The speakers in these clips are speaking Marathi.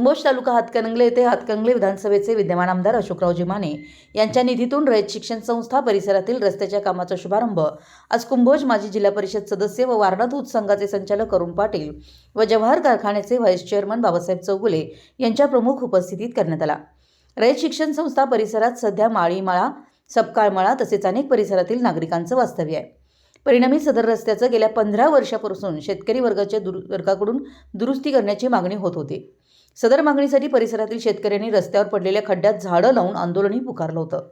कुंभोज तालुका हातकणंगले येथे हातकणंगले विधानसभेचे विद्यमान आमदार अशोकरावजी माने यांच्या निधीतून रयत शिक्षण संस्था परिसरातील रस्त्याच्या कामाचा शुभारंभ. आज कुंभोज माजी जिल्हा परिषद सदस्य व वारणा दूध संघाचे संचालक अरुण पाटील व जवाहर कारखान्याचे व्हाईस चेअरमन बाबासाहेब चौगुले यांच्या प्रमुख उपस्थितीत करण्यात आला. रयत शिक्षण संस्था परिसरात सध्या माळीमाळा सपकाळमाळा तसेच अनेक परिसरातील नागरिकांचं वास्तव्य आहे. परिणामी सदर रस्त्याचं गेल्या पंधरा वर्षापासून शेतकरी वर्गाच्या दुर वर्गाकडून दुरुस्ती करण्याची मागणी होत होती. सदर मागणीसाठी परिसरातील शेतकऱ्यांनी रस्त्यावर पडलेल्या खड्ड्यात झाडं लावून आंदोलनही पुकारलं होतं.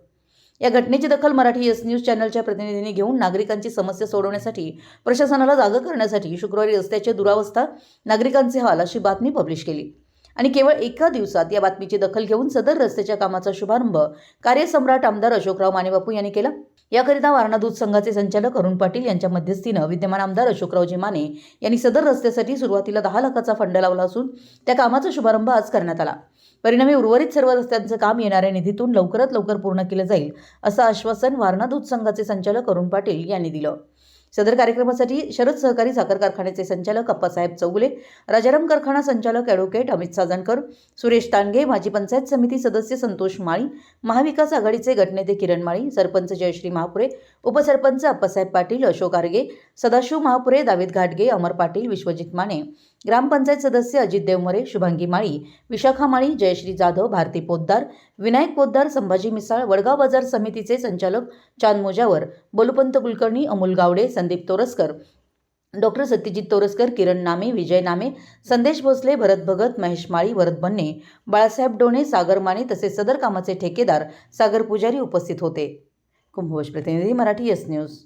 या घटनेची दखल मराठी एस न्यूज चॅनलच्या प्रतिनिधींनी घेऊन नागरिकांची समस्या सोडवण्यासाठी प्रशासनाला जागं करण्यासाठी शुक्रवारी रस्त्याची दुरावस्था नागरिकांचे हाल अशी बातमी पब्लिश केली. आणि केवळ एका दिवसात या बातमीची दखल घेऊन सदर रस्त्याच्या कामाचा शुभारंभ कार्यसम्राट आमदार अशोकराव मानेबापू यांनी केला. याकरिता वारणा दूध संघाचे संचालक अरुण पाटील यांच्या मध्यस्थीनं विद्यमान आमदार अशोकरावजी माने यांनी सदर रस्त्यासाठी सुरुवातीला दहा लाखाचा फंड लावला असून त्या कामाचा शुभारंभ आज करण्यात आला. परिणामी उर्वरित सर्व रस्त्यांचं काम येणाऱ्या निधीतून लवकरात लवकर पूर्ण केलं जाईल असं आश्वासन वारणा दूध संघाचे संचालक अरुण पाटील यांनी दिलं. सदर कार्यक्रमासाठी शरद सहकारी साखर कारखान्याचे संचालक अप्पासाहेब चौगुले राजाराम कारखाना संचालक ॲडव्होकेट अमित साजणकर सुरेश तांडगे माजी पंचायत समिती सदस्य संतोष माळी महाविकास आघाडीचे गटनेते किरण माळी सरपंच जयश्री महापुरे उपसरपंच अप्पासाहेब पाटील अशोक आर्गे सदाशिव महापुरे दावीद घाटगे अमर पाटील विश्वजित माने ग्रामपंचायत सदस्य अजित देवमरे शुभांगी माळी विशाखा माळी जयश्री जाधव भारती पोद्दार विनायक पोद्दार संभाजी मिसाळ वडगाव बाजार समितीचे संचालक चांद मोजावर बोलुपंत कुलकर्णी अमोल गावडे संदीप तोरसकर डॉक्टर सत्यजित तोरसकर किरण नामे विजय नामे संदेश भोसले भरत भगत महेश माळी वरद बन्ने बाळासाहेब डोणे सागर माने तसेच सदर कामाचे ठेकेदार सागर पुजारी उपस्थित होते. कुंभवश प्रतिनिधी मराठी एस न्यूज.